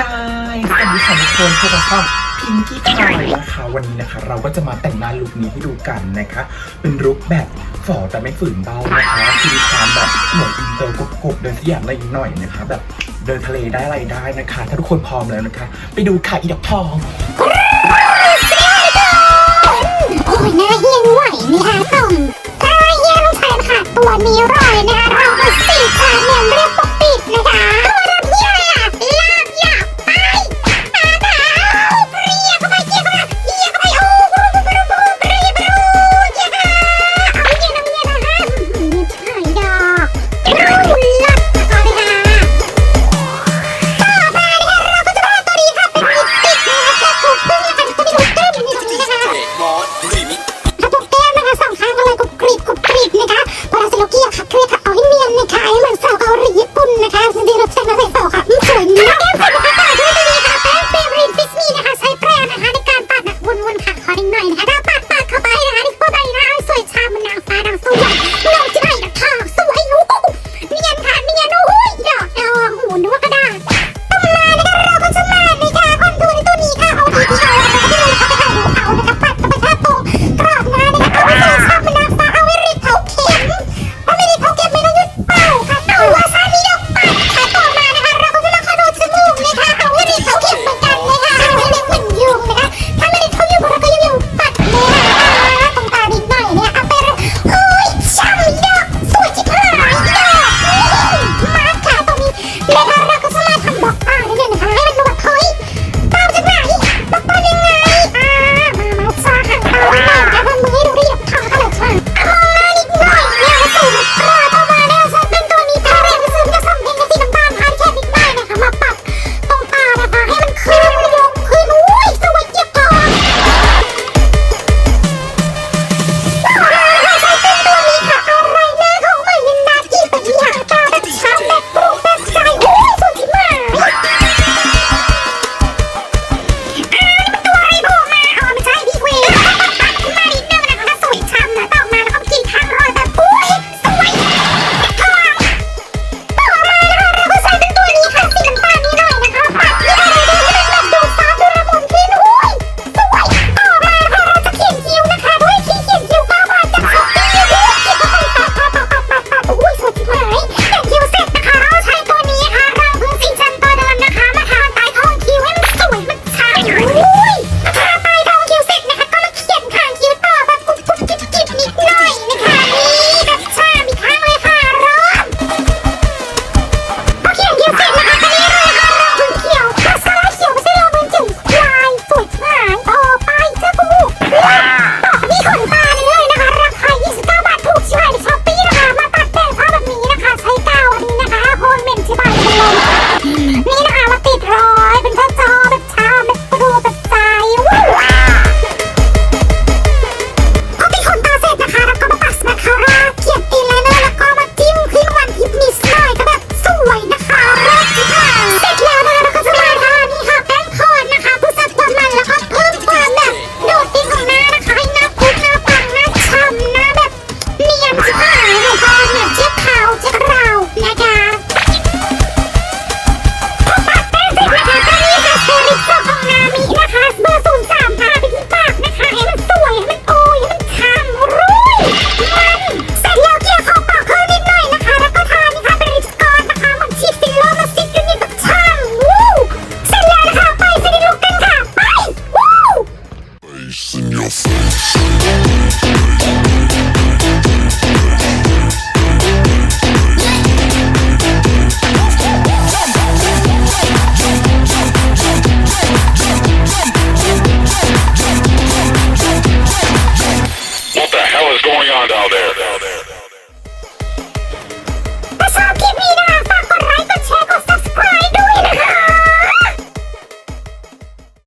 Hi สวัสดีค่ะทุกคนพบกับช่พิงกี้พายนะคะวันนี้นะคะ เราก็จะมาแต่งหน้าลุคนี้ให้ดูกันนะคะ เป็นลุคแบบฝ่อแต่ไม่ฝืนเบานะคะคือความแบบหน่อยอินเตอร์กบๆเดินสยามอะไรหน่อยนะคะ แบบเดินทะเลได้อะไรได้นะคะ ถ้าทุกคนพร้อมแล้วนะคะ ไปดูค่ะอีดอกทองโอ้ยหน้าเฮีนไหวมีอาตม